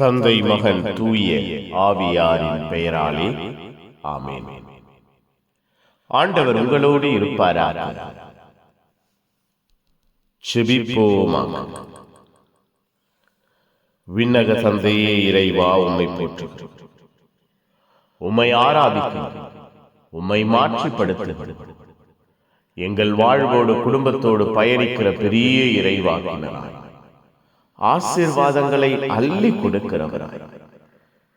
தந்தை மகன் தூய ஆவியாரின் பெயராலே ஆமென். ஆண்டவர் உங்களோடு இருப்பாராக. செபிப்போமாக. விண்ணக தந்தையே இறைவா உம்மை போற்றுகிறோம். உம்மை ஆராதிக்கிறோம். உம்மை மாற்றிப்படுத்துகிறோம். எங்கள் வாழ்வோடு குடும்பத்தோடு பயணிக்கிற பெரிய இறைவாக்கினராய். ஆசீர்வாதங்களை அள்ளி கொடுக்கிறவராய்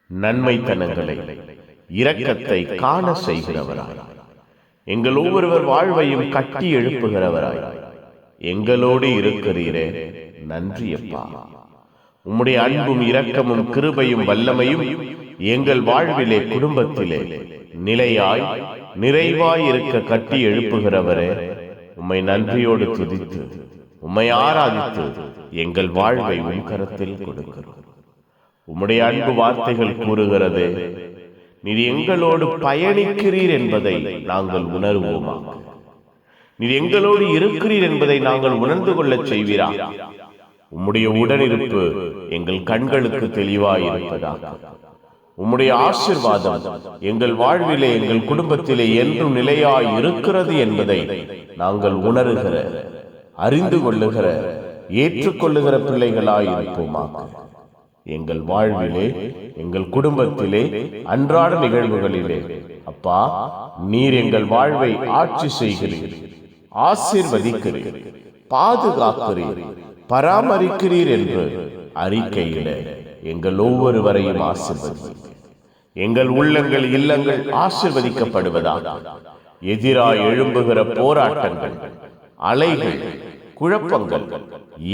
நன்மைத்தனங்களை இரக்கத்தை காண செய்கிறவராய் எங்கள் ஒவ்வொருவர் வாழ்வையும் கட்டி எழுப்புகிறவராய் எங்களோடு இருக்கிறீரே. நன்றி அப்பா. உம்முடைய அன்பும் இரக்கமும் கிருபையும் வல்லமையும் எங்கள் வாழ்விலே குடும்பத்திலே நிலையாய் நிறைவாய் இருக்க கட்டி எழுப்புகிறவரே. உம்மை நன்றியோடு துதித்து உம்மை ஆராதித்து எங்கள் வாழ்வை உன் கரத்தில் கொடுக்கிறோம். உம்முடைய அன்பு வார்த்தைகள் கூறுகிறது நீர் எங்களோடு பயணிக்கிறீர் என்பதை நாங்கள் உணர்வோமா நீர் எங்களோடு இருக்கிறீர் என்பதை நாங்கள் உணர்ந்து கொள்ளச் செய்வீரா? உம்முடைய உடனிருப்பு எங்கள் கண்களுக்கு தெளிவாயிருப்பதாக. உம்முடைய ஆசிர்வாதம் எங்கள் வாழ்விலே எங்கள் குடும்பத்திலே என்றும் நிலையாய் இருக்கிறது என்பதை நாங்கள் உணர்கிற அறிந்து கொள்ளுகிற ஏற்றுக்கொள்ளுகிற பிள்ளைகளாய் இருப்போமாக. எங்கள் வாழ்விலே எங்கள் குடும்பத்திலே அன்றாட நிகழ்வுகளிலே அப்பா நீர் எங்கள் வாழ்வை ஆட்சி செய்கிறீர். ஆசிர்வதிக்கிறீர். பாதுகாக்கிறீர். பராமரிக்கிறீர் என்று அறிக்கையில எங்கள் ஒவ்வொருவரையும் ஆசிர்வதி எங்கள் உள்ளங்கள் இல்லங்கள் ஆசிர்வதிக்கப்படுவதாக. எதிராய் எழும்புகிற போராட்டங்கள் அலைகள் குழப்பங்கள்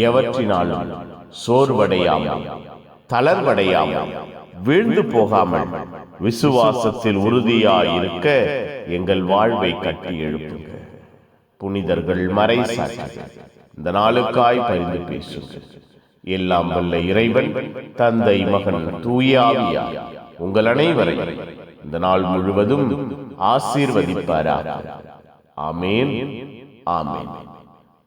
எவற்றினாலும் சோர்வடையாமல் தளர்வடையாமல் வீழ்ந்து போகாமல் விசுவாசத்தில் உறுதியாய் இருக்க எங்கள் வாழ்வை கட்டி எழுப்புங்க. புனிதர்கள் மறை இந்த நாளுக்காய் பரிந்து பேசுங்கள். எல்லாம் வல்ல இறைவன் தந்தை மகன் தூயாவியா உங்கள் அனைவரை இந்த நாள் முழுவதும் ஆசீர்வதிப்பாரா ஆமேன் ஆமேன்.